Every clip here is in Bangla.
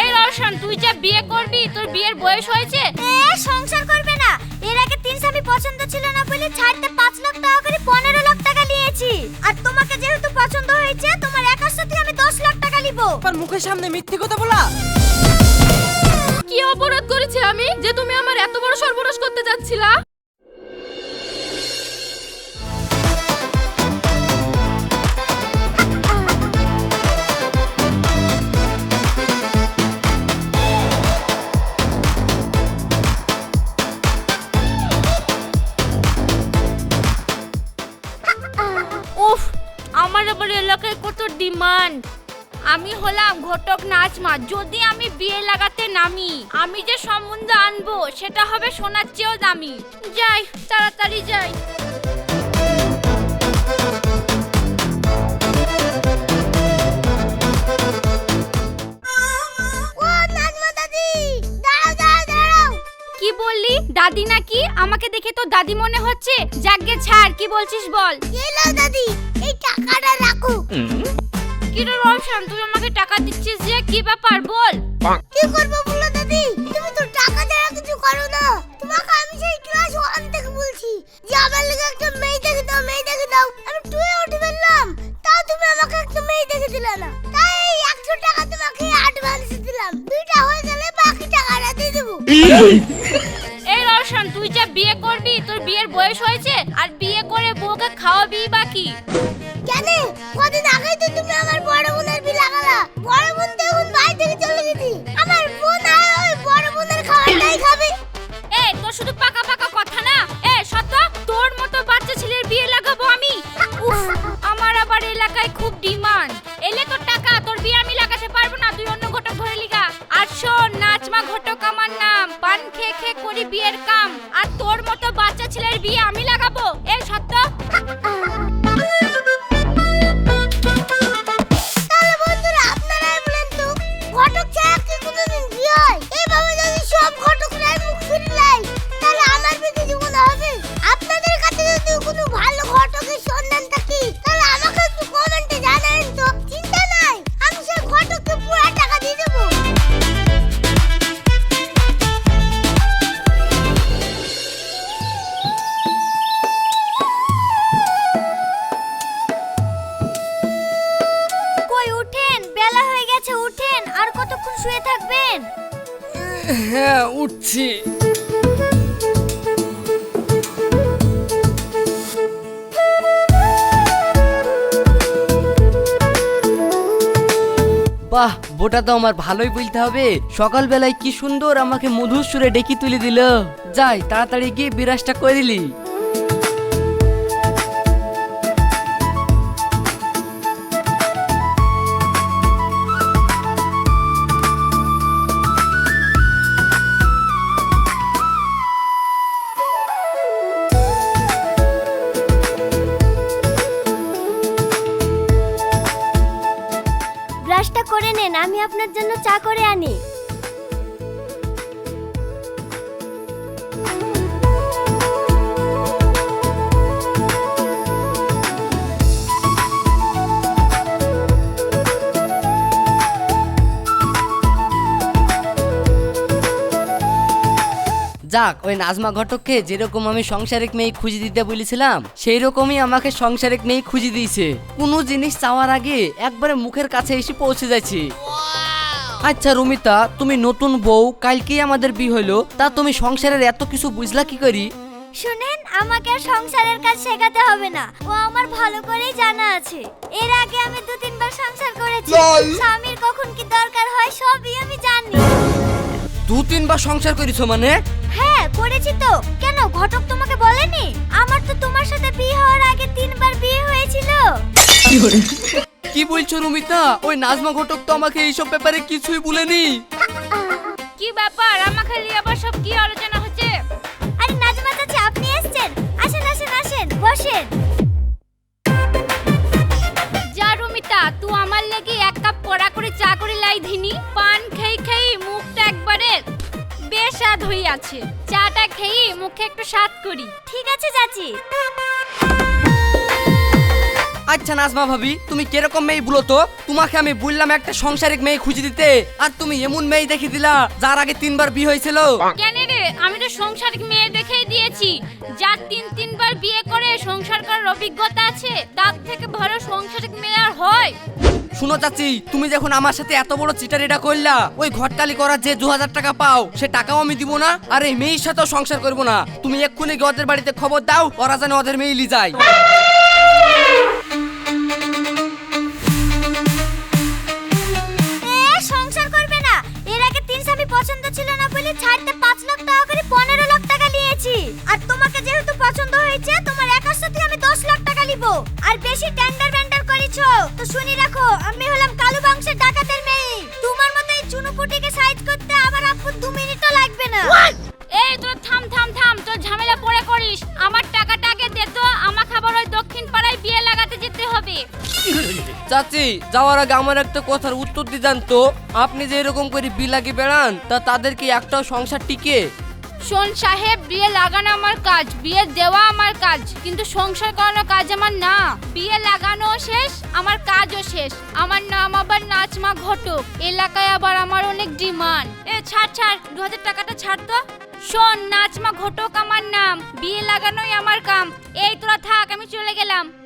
এই রওশন তুই যা বিয়ে করবি তোর বিয়ের বয়স হয়েছে? এ সংসার করবে না। এর আগে তিন স্বামী পছন্দ ছিল না বলে ছাড়তে পাঁচ লাখ টাকা করে পনেরো লাখ টাকা নিয়েছি। আর তোমাকে যেহেতু পছন্দ হয়েছে তোমার একার সাথে আমি দশ লাখ টাকা নিব। তোর মুখের সামনে মিথ্যে কথা বলা। কি অপরাধ করেছি আমি? যে তুমি আমার এত বড় সর্বনাশ করতে যাচ্ছিলা? আমি হলাম ঘটক নাচমা যদি আমি বিয়ে লাগাতে নামি আমি যে সম্বন্ধ আনব সেটা হবে সোনার চেয়েও দামি। যাই তাড়াতাড়ি যাই। কি বললি? দাদি নাকি? আমাকে দেখে তো দাদি মনে হচ্ছে। যাকে ছাড় কি বলছিস বল। দাদি এই টাকাটা রাখো। কি রে রওশন তুই আমাকে টাকা দিচ্ছিস যে? কি ব্যাপার? বল। কি করব বলো দাদি? তুমি তো টাকা ছাড়া কিছু করো না। তোমাকে আমি সেই ক্লাস ওয়ান থেকে বলছি। যে আমার লেগে একটা মেয়ে দেখে দাও মেয়ে দেখে দাও। আমি টুয়ে উঠে ফেললাম তাও তুমি আমাকে একটা মেয়ে দেখে দিলে না। তাই এই একশো টাকা তোমাকে অ্যাডভান্স দিলাম। দুইটা হয়ে গেলে বাকি টাকাটা দিয়ে দেবো। এই তুই যা বিয়ে করবি তোর বিয়ের বয়স হয়েছে আর বিয়ে করে বউকে খাওয়াবি বাকি কেন? কদিন আগেই তো তুমি আমার বড় বোনের বিয়ে লাগালা। বড় বোন তো এখন বাড়ি থেকে চলে গেছি। আমার বোন আর ওই বড় বোনের খাবারটাই খাবে। এ তোর শুধু পাকা পাকা কথা না। এ সত্য? তোর মতো বাচ্চা ছেলের বিয়ে লাগাবো আমি? উফ, আমার আবার এলাকায় খুব ডিমান্ড। এলে তোর টাকা তোর বিয়ে আমি লাগাতে পান খেয়ে খেয়ে করি বিয়ের কাম। আর তোর মতো বাচ্চা ছেলের বিয়ে আমি লাগাবো? এই সত্য? থাকবেন হ্যাঁ উঠছি। বাহ বোটা তো আমার ভালোই বলতে হবে। সকালবেলায় কি সুন্দর আমাকে মধুর সুরে ডেকে তুলে দিল। যাই তাড়াতাড়ি গিয়ে বিরাজটা করে ব্রাশটা যাক ওই নাজমা ঘটককে যেরকম আমি সংসারিক মেয়ে খুঁজে দিতে বলেছিলাম সেই রকমই আমাকে সংসারিক মেয়ে খুঁজে দিয়েছে। কোনো জিনিস চাওয়ার আগে একবারে মুখের কাছে এসে পৌঁছে যাচ্ছে। আচ্ছা রুমিতা তুমি নতুন বউ কালকেই আমাদের বিয়ে হলো তা তুমি সংসারের এত কিছু বুঝলা কি করি? শুনেন আমাকে আর সংসারের কাজ শেখাতে হবে না। ও আমার ভালো করেই জানা আছে। এর আগে আমি দু তিনবার সংসার করেছি। স্বামীর কখন কি দরকার হয় সবই আমি জানি। দু তিনবার সংসার করেছ মানে? হ্যাঁ করেছি তো। কেন? ঘটক তোমাকে বলেনি? আমার তো তোমার সাথে বিয়ে হওয়ার আগে তিনবার বিয়ে হয়েছিল। কি বলছো রুমিতা? ওই নাজমা ঘটক তো আমাকে এইসব ব্যাপারে কিছুই বলেনি। কি ব্যাপার? আমাকে নিয়ে আবার সব কি আলোচনা করে ধিনি পান খেই খেই মুখটা একবারে বেস্বাদ আছে চাটা খেয়ে মুখে একটু স্বাদ করি। ঠিক আছে চাচি। আচ্ছা নাজমা ভাবি তুমি কীরকম মেয়ে বলো তো? তোমাকে আমি বললাম একটা সংসারিক মেয়ে খুঁজে দিতে আর তুমি এমন মেয়ে দেখে দিলা যার আগে তিনবার বিয়ে হয়েছিল। কেন রে? আমি তো সংসারিক মেয়ে দেখেই দিয়েছি। যার তিন তিনবার বিয়ে করে সংসার করার অভিজ্ঞতা আছে তার থেকে ভালো সংসারিক মেয়ে আর হয়। শুনো চাচি, তুমি যখন আমার সাথে এত বড় চিটারিটা করলা, ওই ঘরটালি করার যে দু হাজার টাকা পাও, সে টাকাও আমি দিব না, আর এই মেয়ের সাথেও সংসার করব না। তুমি এক্ষুনি ওদের বাড়িতে খবর দাও, ওরা যেন ওদের মেয়ে লি যায়। যাওয়ার আগে আমার একটা কথার উত্তর দিয়ে যান তো। আপনি যে এরকম করে বিলাগে বেড়ান, তা তাদের কি একটাও সংসার টিকে? শোন সাহেব, বিয়ে লাগানো আমার কাজ, বিয়ে দেওয়া আমার কাজ, কিন্তু সংসার করানো কাজ আমার না। বিয়ে লাগানো শেষ, আমার কাজও শেষ। আমার নাম আবার নাচমা ঘটক, এলাকায় আবার আমার অনেক ডিমান্ড। এ, ছাড় ছাড় দু হাজার টাকাটা ছাড় তো। শোন, নাচমা ঘটক আমার নাম, বিয়ে লাগানোই আমার কাম। এই তোরা থাক, আমি চলে গেলাম।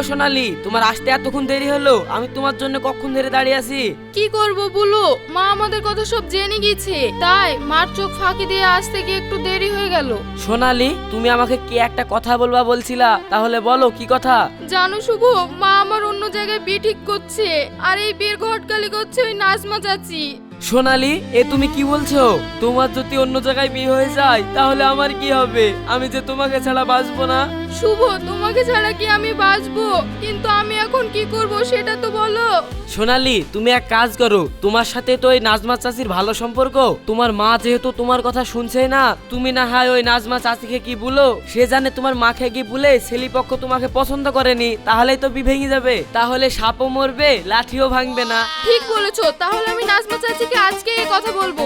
গো সোনালি তোমার আসতে এতক্ষণ দেরি হলো? আমি তোমার জন্য কখন ধরে দাঁড়িয়ে আছি? কি করব বলো? মা আমাদের কথা সব জেনে গেছে। তাই মার চোখ ফাঁকি দিয়ে আসতে গিয়ে একটু দেরি হয়ে গেল। সোনালি তুমি আমাকে কি একটা কথা বলবা বলছিলা? তাহলে বলো কি কথা? জানো শুভ মা আমার অন্য জায়গায় বিয়ে ঠিক করছে। আর এই বিয়ের ঘটকালি করছে ওই নাজমা চাচি। সোনালি এ তুমি কি বলছো? তোমার যদি অন্য জায়গায় বিয়ে হয়ে যায় তাহলে আমার কি হবে? আমি যে তোমাকে ছাড়া বাঁচবো না। শুভ তোমাকে ছাড়া কি আমি বাঁচবো? কিন্তু আমি এখন কি করব সেটা তো বলো। সোনালি তুমি এক কাজ করো। তোমার সাথে তো ওই নাজমা চাচির ভালো সম্পর্ক। তোমার মা যেহেতু তোমার কথা শুনছে না তুমি না হয় ওই নাজমা চাচিকে কি বলো? সে জানে তোমার মাকে কি বলে ছেলিপক্ষ তোমাকে পছন্দ করেনি। তাহলেই তো বি ভেঙে যাবে। তাহলে সাপও মরবে লাঠিও ভাঙবে না। ঠিক বলেছ তাহলে আমি নাজমা চাচিকে আজকে এই কথা বলব।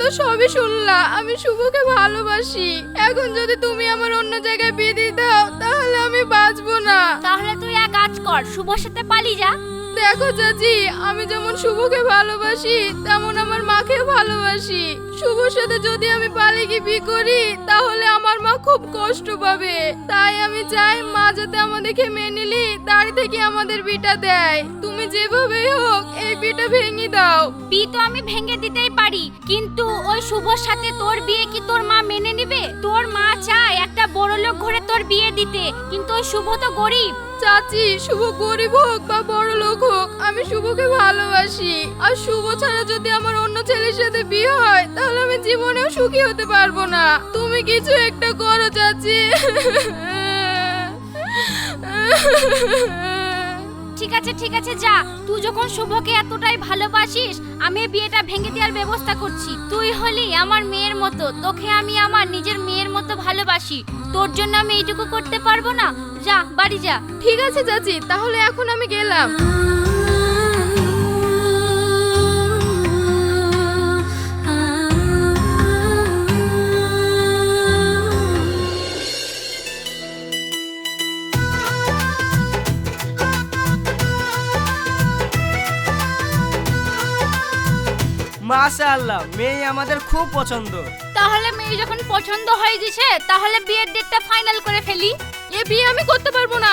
তো সবই শুনলা আমি শুভকে ভালোবাসি। এখন যদি তুমি আমার অন্য জায়গায় বিয়ে দিয়ে দাও, তাহলে আমি বাঁচবো না। তাহলে তুই কাজ কর শুভর সাথে পালিয়ে যা। দেখো চাচি আমি যেমন শুভকে ভালোবাসি তেমন আমার মাকে ভালোবাসি। শুভর সাথে যদি আমি পালিয়ে বিয়ে করি তাহলে আমার মা খুব কষ্ট পাবে। তাই আমি চাই মা যাতে আমাদেরকে মেনে নিলি দাঁড়িয়ে থেকে আমাদের বিটা দেয়। তুমি যেভাবেই হোক এই বিটা ভেঙে দাও। বিয়ে তো আমি ভেঙে দিতেই পারি কিন্তু ওই শুভর সাথে তোর বিয়ে কি তোর মা মেনে নেবে? তোর মা চায় একটা বড় লোক ঘরে তোর বিয়ে দিতে কিন্তু ওই শুভ তো গরিব। চাচি শুভ গরিব হোক বা বড় লোক হোক, আমি শুভকে ভালোবাসি। আর শুভ ছাড়া যদি আমার অন্য ছেলের সাথে বিয়ে হয়, তাহলে আমি জীবনেও সুখী হতে পারব না। তুমি কিছু একটা করো, চাচি। ঠিক আছে ঠিক আছে, যা। তুই যখন শুভকে এতটাই ভালোবাসিস, আমি বিয়েটা ভেঙে দেওয়ার ব্যবস্থা করছি। তুই হলি আমার মেয়ের মতো, তোকে আমি আমার নিজের মতো ভালোবাসি। তোর জন্য আমি এইটুকু করতে পারব না? যা, বাড়ি যা। ঠিক আছে, চাচি, তাহলে এখন আমি গেলাম। মাশাআল্লাহ মেয়ে আমাদের খুব পছন্দ। তাহলে মেয়ে যখন পছন্দ হয়ে গেছে তাহলে বিয়ের ডেটটা ফাইনাল করে ফেলি। এ বিয়ে আমি করতে পারব না।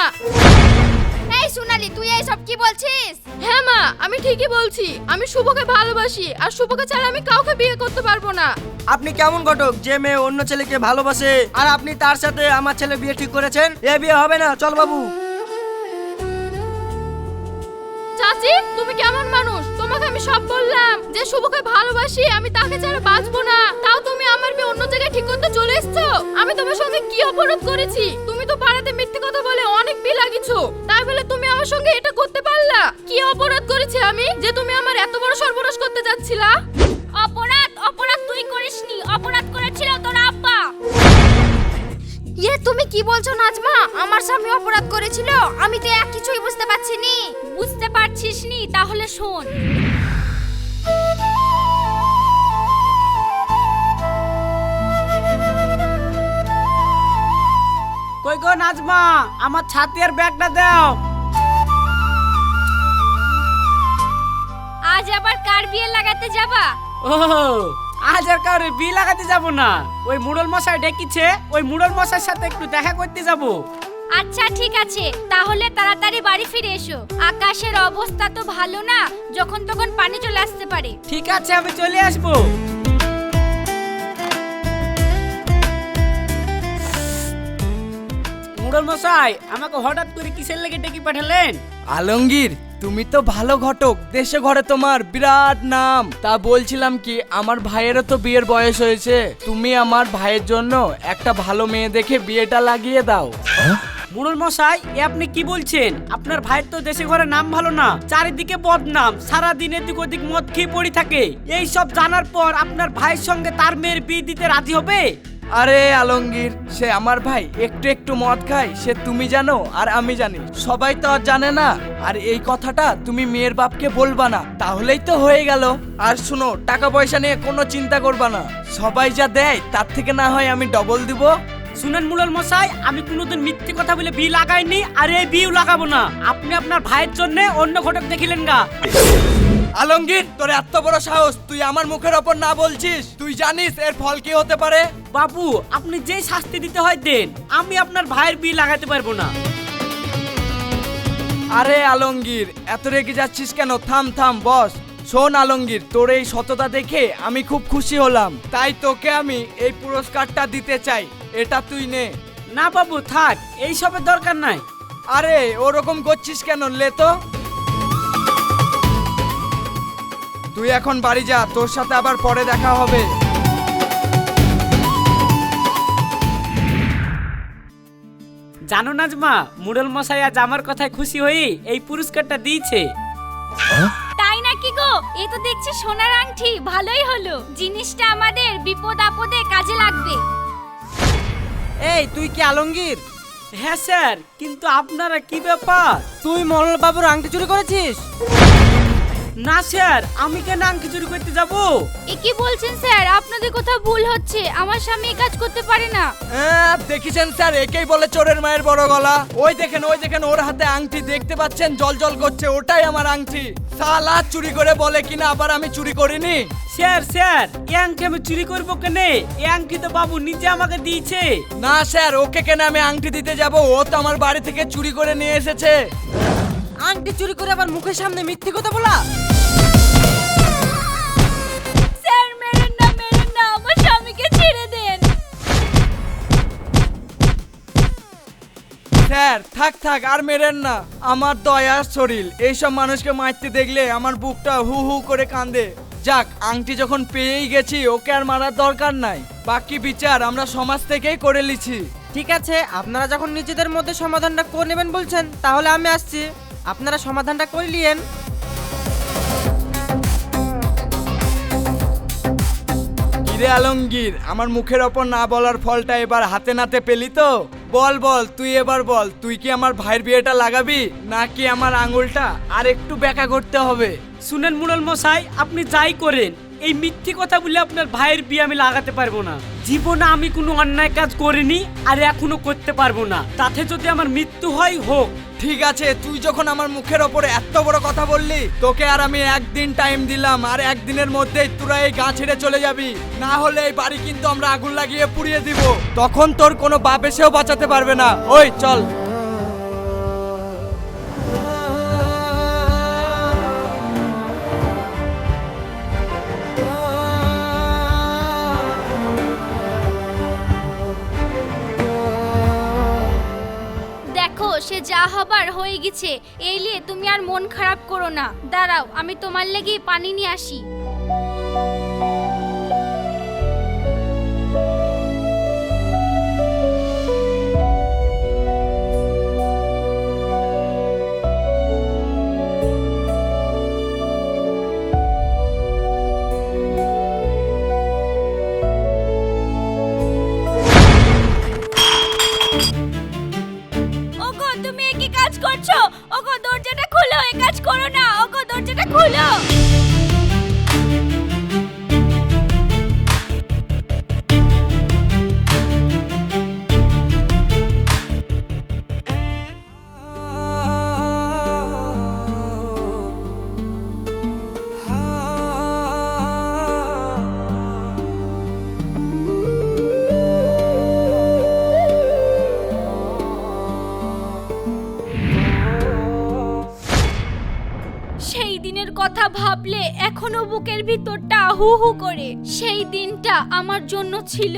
এই সোনালি তুই এই সব কি বলছিস? হ্যাঁ মা আমি ঠিকই বলছি। আমি শুভকে ভালোবাসি আর শুভকে ছাড়া আমি কাউকে বিয়ে করতে পারব না। আপনি কেমন ঘটক? যে মেয়ে অন্য ছেলেকে ভালোবাসে আর আপনি তার সাথে আমার ছেলে বিয়ে ঠিক করেছেন এ বিয়ে হবে না। চল বাবু। চাচি তুমি কেমন মানুষ? তোমাকে আমি সব বললাম। যে শুভকে ভালোবাসি আমি তাকে ছাড়া বাঁচবো না। তাও তুমি আমার মেয়ে অন্য জায়গায় ঠিক করতে চলে এসছো? আমি তোমার সঙ্গে কি অপরাধ করেছি? তুমি তো পাড়াতে মিথ্যে কথা বলে অনেক বিল লাগিছো তাই বলে তুমি আমার সঙ্গে এটা করতে পারলা? কি অপরাধ করেছি আমি যে তুমি আমার এত বড় সর্বনাশ করতে যাচ্ছিলা? অপরাধ অপরাধ তুই করিসনি। অপরাধ করেছিল তোর আব্বা। ইয়ে তুমি কি বলছো নাজমা? আমার স্বামী অপরাধ করেছিল আমি তো এক কিছুই বুঝতে পারছি নি। পারছিস নি তাহলে শোন। কই গো নাজমা? আমার ছাতি আর ব্যাগটা দাও। আজ আবার কার বিয়ে লাগাতে যাবা? ও আজ আর কারোর বি লাগাতে যাব না। ওই মুড়ল মশাই ডেকেছে ওই মুড়ল মশাইর সাথে একটু দেখা করতে যাব। আচ্ছা ঠিক আছে। তাহলে তাড়াতাড়ি বাড়ি ফিরে এসো। আকাশের অবস্থা তো ভালো না যখন তখন পানি চলে আসতে পারে। ঠিক আছে আমি চলে আসব। মুড়ল মশাই আমাকে হঠাৎ করে কিসের লেগে ডেকে পাঠালেন? আলমগীর তুমি তো ভালো ঘটক দেশে ঘরে তোমার বিরাট নাম। তা বলছিলাম কি আমার ভাইয়েরও তো বিয়ের বয়স হয়েছে। তুমি আমার ভাইয়ের জন্য একটা ভালো মেয়ে দেখে বিয়েটা লাগিয়ে দাও। মুড়ল মশাই এ আপনি কি বলছেন? আপনার ভাইয়ের তো দেশে ঘরে নাম ভালো না। চারিদিকে বদনাম সারা দিন এদিক ওদিক মদ খেয়ে পড়ে থাকে। এই সব জানার পর আপনার ভাইয়ের সঙ্গে তার মেয়ের বিয়ে দিতে রাজি হবে? আরে আলমগীর, সে আমার ভাই। একটু একটু মদ খায়, সে তুমি জানো আর আমি জানি। সবাই তো আর জানে না। আর এই কথাটা তুমি মেয়ের বাপকে বলবা না। তাহলেই তো হয়ে গেল। আর শুনো, টাকা পয়সা নিয়ে কোনো চিন্তা করবা না। সবাই যা দেয়, তার থেকে না হয় আমি ডবল দিব। শুনেন মুরল মশাই আমি কোনোদিন মিথ্যে কথা বলে বিয়ে লাগাইনি আর এই বিয়েও লাগাবো না। আপনি আপনার ভাইয়ের জন্য অন্য ঘটক দেখিলেন গা। আলমগীর তোর এত বড় সাহস তুই আমার মুখের ওপর না বলছিস? তুই জানিস এর ফল কি হতে পারে? বাবু আপনি যে শাস্তি দিতে হয় দেন আমি আপনার ভাইয়ের বিয়ে লাগাতে পারব না। আরে আলমগীর এত রেগে যাচ্ছিস কেন? থাম থাম বস। শোন আলমগীর তোর এই সততা দেখে আমি খুব খুশি হলাম। তাই তোকে আমি এই পুরস্কারটা দিতে চাই। এটা তুই নে। না বাবু থাক এই সবের দরকার নাই। আরে ওরকম করছিস কেন? লে তো। তুই এখন বাড়ি যা তোর সাথে আবার পরে দেখা হবে। জানো নাজমা মুরল মশাই আজ আমার কথায় খুশি হয়ে এই পুরস্কারটা দিয়েছে। গো এ তো দেখছি সোনার আংটি ভালোই হলো। জিনিসটা আমাদের বিপদ আপদে কাজে লাগবে। এই, তুই কি আলমগীর? হ্যাঁ স্যার, কিন্তু আপনারা কি ব্যাপার? তুই মরল বাবুর আংটি চুরি করেছিস? না স্যার আমি কেন আংটি চুরি করতে যাব? এ কি বলছেন স্যার? আপনাদের কোথাও ভুল হচ্ছে। আমার স্বামী কাজ করতে পারে না। হ্যাঁ, দেখিছেন স্যার একেই বলে চোরের মায়ের বড় গলা। ওই দেখেন ওই দেখেন ওর হাতে আংটি দেখতে পাচ্ছেন জল জল করছে ওটাই আমার আংটি। সালা চুরি করে বলে কিনা আবার আমি চুরি করিনি? স্যার স্যার এ আংটি আমি চুরি করব কেনে? এ আংটি তো বাবু নিজে আমাকে দিয়েছে। না স্যার ওকে কেন আমি আংটি দিতে যাব? ও তো আমার বাড়ি থেকে চুরি করে নিয়ে এসেছে। আংটি চুরি করে আবার মুখের সামনে মিথ্যে কথা বলা? স্যার মেরেন না মেরেন না আমার স্বামীকে ছেড়ে দেন। স্যার থাক থাক আর মেরেন না। আমার দয়ার শরীর। এইসব মানুষকে মারতে দেখলে আমার বুকটা হু হু করে কান্দে যাক আংটি যখন পেয়েই গেছি ওকে আর মারার দরকার নাই। বাকি বিচার আমরা সমাজ থেকেই করে লিছি ঠিক আছে আপনারা যখন নিজেদের মধ্যে সমাধানটা করে নেবেন বলছেন তাহলে আমি আসছি। আপনারা সমাধানটা করে নিয়েন। কিরে আলমগীর আমার মুখের ওপর না বলার ফলটা এবার হাতে নাতে পেলি তো? বল বল তুই এবার বল তুই কি আমার ভাইয়ের বিয়েটা লাগাবি নাকি আমার আঙুলটা আর একটু ব্যাকা করতে হবে? শুনেন মুরল মশাই আপনি যাই করেন এই মিথ্যে কথা বলে আপনার ভাইয়ের বিয়ে আমি লাগাতে পারব না। জীবনে আমি কোনো অন্যায় কাজ করিনি আর এখনও করতে পারব না। তাতে যদি আমার মৃত্যু হয় হোক। ঠিক আছে, তুই যখন আমার মুখের ওপরে এত বড় কথা বললি, তোকে আর আমি একদিন টাইম দিলাম, আর একদিনের মধ্যেই তোরা এই গা ছেড়ে চলে যাবি। না হলে এই বাড়ি কিন্তু আমরা আগুন লাগিয়ে পুড়িয়ে দিব। তখন তোর কোনো বাপ এসেও বাঁচাতে পারবে না। ওই, চল। যা হবার হয়ে গেছে। এই নিয়ে তুমি আর মন খারাপ করো না। দাঁড়াও, আমি তোমার লেগেই পানি নিয়ে আসি। ভাবলে এখনও বুকের ভিতরটা হু হু করে। সেই দিনটা আমার জন্য ছিল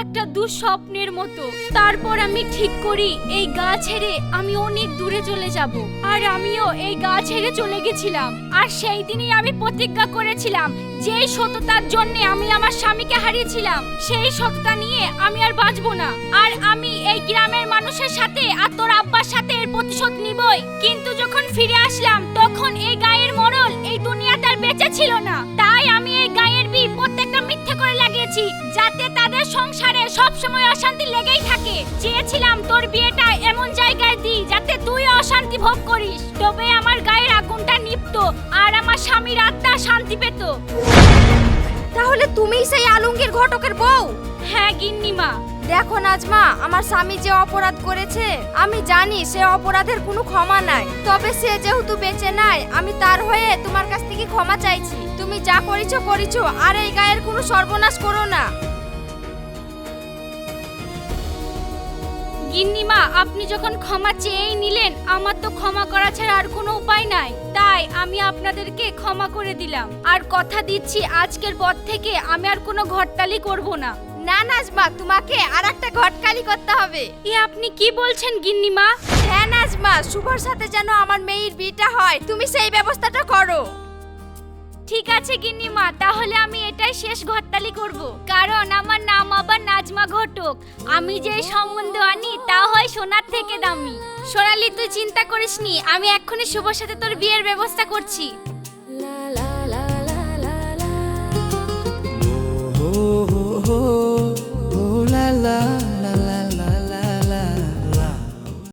একটা দুঃস্বপ্নের মতো। তারপর আমি ঠিক করি, এই গা ছেড়ে আমি অনেক দূরে চলে যাব। আর আমিও এই গা ছেড়ে চলে গেছিলাম। আর সেই দিনই আমি প্রতিজ্ঞা করেছিলাম, যেই সততার জন্য আমি আমার স্বামীকে হারিয়েছিলাম, সেই সততা নিয়ে আমি আর বাঁচবো না। আর আমি এই গ্রামের মানুষের সাথে আর তোর আব্বার সাথে এর প্রতিশোধ নিবই। কিন্তু যখন ফিরে আসলাম, তখন এই গায়ের মরল এই দুনিয়াতে আর বেঁচে ছিল না। তাই আমি এই গায়ের বি প্রত্যেকটা মিথ্যে করে লাগিয়েছি যাতে তাদের সংসারে সব সময় অশান্তি লেগেই থাকে। চেয়েছিলাম তোর বিয়েটা এমন জায়গায় দিই যাতে তুই অশান্তি ভোগ করিস। তবে আমার গায়ের আগুনটা নিপ্ত আর আমার স্বামীর আত্মা শান্তি পেত। তাহলে তুমিই সেই আলঙ্গের ঘটকের বউ? হ্যাঁ গিন্নিমা। দেখো নাজমা, আমার স্বামী যে অপরাধ করেছে, আমি জানি সে অপরাধের কোনো ক্ষমা নাই। তবে সে যেহেতু বেঁচে নাই, আমি তার হয়ে তোমার কাছ থেকে ক্ষমা চাইছি। তুমি যা করেছ করেছ, আর এই গায়ের কোনো সর্বনাশ করো না। গিন্নিমা, আপনি যখন ক্ষমা চেয়েই নিলেন, আমার তো ক্ষমা করা ছাড়া আর কোনো উপায় নাই। তাই আমি আপনাদেরকে ক্ষমা করে দিলাম। আর কথা দিচ্ছি, আজকের পর থেকে আমি আর কোনো ঘরতালি করব না। না নাজমা তোমাকে আর একটা ঘটকালি করতে হবে। এ আপনি কি বলছেন গিন্নিমা? হ্যাঁ নাজমা শুভর সাথে যেন আমার মেয়ের বিয়েটা হয় তুমি সেই ব্যবস্থাটা করো। ঠিক আছে গিন্নিমা তাহলে আমি এটাই শেষ ঘটতালি করব। কারণ আমার নাম আবার নাজমা ঘটক। আমি যে সম্বন্ধ আনি তা হয় সোনার থেকে দামি। সোনালি তুই চিন্তা করিসনি আমি এক্ষুনি শুভর সাথে তোর বিয়ের ব্যবস্থা করছি। oh, oh la la.